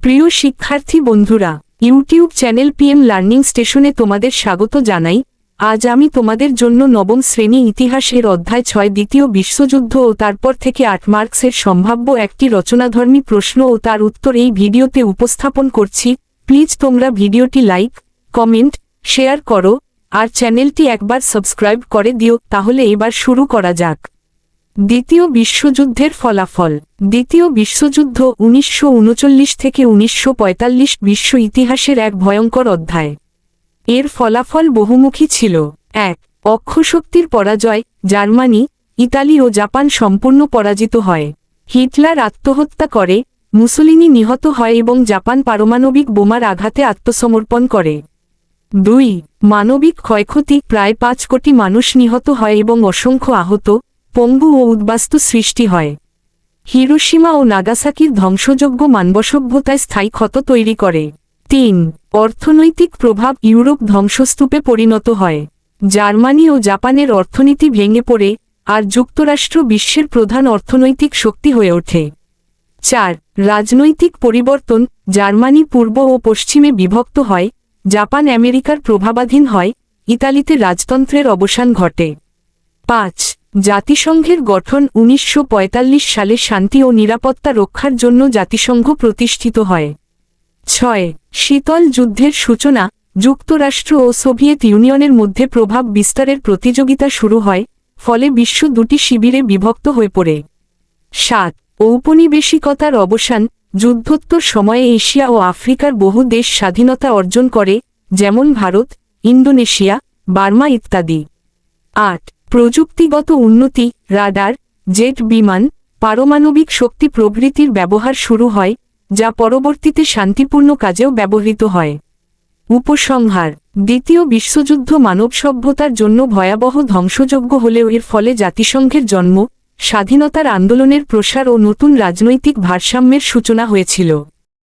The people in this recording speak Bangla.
প্রিয় শিক্ষার্থী বন্ধুরা, ইউটিউব চ্যানেল পিএম লার্নিং স্টেশনে তোমাদের স্বাগত জানাই। আজ আমি তোমাদের জন্য নবম শ্রেণি ইতিহাসের অধ্যায় ছয়, দ্বিতীয় বিশ্বযুদ্ধ ও তারপর থেকে আট মার্কসের সম্ভাব্য একটি রচনাধর্মী প্রশ্ন ও তার উত্তর এই ভিডিওতে উপস্থাপন করছি। প্লিজ তোমরা ভিডিওটি লাইক, কমেন্ট, শেয়ার করো আর চ্যানেলটি একবার সাবস্ক্রাইব করে দিও, তাহলে এবার শুরু করা যাক। দ্বিতীয় বিশ্বযুদ্ধের ফলাফল। দ্বিতীয় বিশ্বযুদ্ধ উনিশশো উনচল্লিশ থেকে উনিশশো বিশ্ব ইতিহাসের এক ভয়ঙ্কর অধ্যায়। এর ফলাফল বহুমুখী ছিল। এক, অক্ষশক্তির পরাজয়, জার্মানি, ইতালি ও জাপান সম্পূর্ণ পরাজিত হয়। হিটলার আত্মহত্যা করে, মুসলিনি নিহত হয় এবং জাপান পারমাণবিক বোমার আঘাতে আত্মসমর্পণ করে। দুই, মানবিক ক্ষয়ক্ষতি, প্রায় পাঁচ কোটি মানুষ নিহত হয় এবং অসংখ্য আহত পঙ্গু ও উদ্বাস্তু সৃষ্টি হয়। হিরোসীমা ও নাগাসাকির ধ্বংসযোগ্য মানবসভ্যতায় স্থায়ী ক্ষত তৈরি করে। তিন, অর্থনৈতিক প্রভাব ইউরোপ ধ্বংসস্তূপে পরিণত হয়। জার্মানি ও জাপানের অর্থনীতি ভেঙে পড়ে আর যুক্তরাষ্ট্র বিশ্বের প্রধান অর্থনৈতিক শক্তি হয়ে ওঠে। চার, রাজনৈতিক পরিবর্তন জার্মানি পূর্ব ও পশ্চিমে বিভক্ত হয়, জাপান আমেরিকার প্রভাবাধীন হয়, ইতালিতে রাজতন্ত্রের অবসান ঘটে। পাঁচ জাতিসংঘের গঠন উনিশশো পঁয়তাল্লিশ সালে শান্তি ও নিরাপত্তা রক্ষার জন্য জাতিসংঘ প্রতিষ্ঠিত হয়। ছয়, শীতল যুদ্ধের সূচনা, যুক্তরাষ্ট্র ও সোভিয়েত ইউনিয়নের মধ্যে প্রভাব বিস্তারের প্রতিযোগিতা শুরু হয়, ফলে বিশ্ব দুটি শিবিরে বিভক্ত হয়ে পড়ে। সাত, ঔপনিবেশিকতার অবসান, যুদ্ধোত্তর সময়ে এশিয়া ও আফ্রিকার বহু দেশ স্বাধীনতা অর্জন করে, যেমন ভারত, ইন্দোনেশিয়া, বার্মা ইত্যাদি। আট প্রযুক্তিগত উন্নতি, রাডার, জেট বিমান, পারমাণবিক শক্তি প্রভৃতির ব্যবহার শুরু হয়, যা পরবর্তীতে শান্তিপূর্ণ কাজেও ব্যবহৃত হয়। উপসংহার, দ্বিতীয় বিশ্বযুদ্ধ মানব সভ্যতার জন্য ভয়াবহ ধ্বংসযোগ্য হলেও এর ফলে জাতিসংঘের জন্ম, স্বাধীনতার আন্দোলনের প্রসার ও নতুন রাজনৈতিক ভারসাম্যের সূচনা হয়েছিল।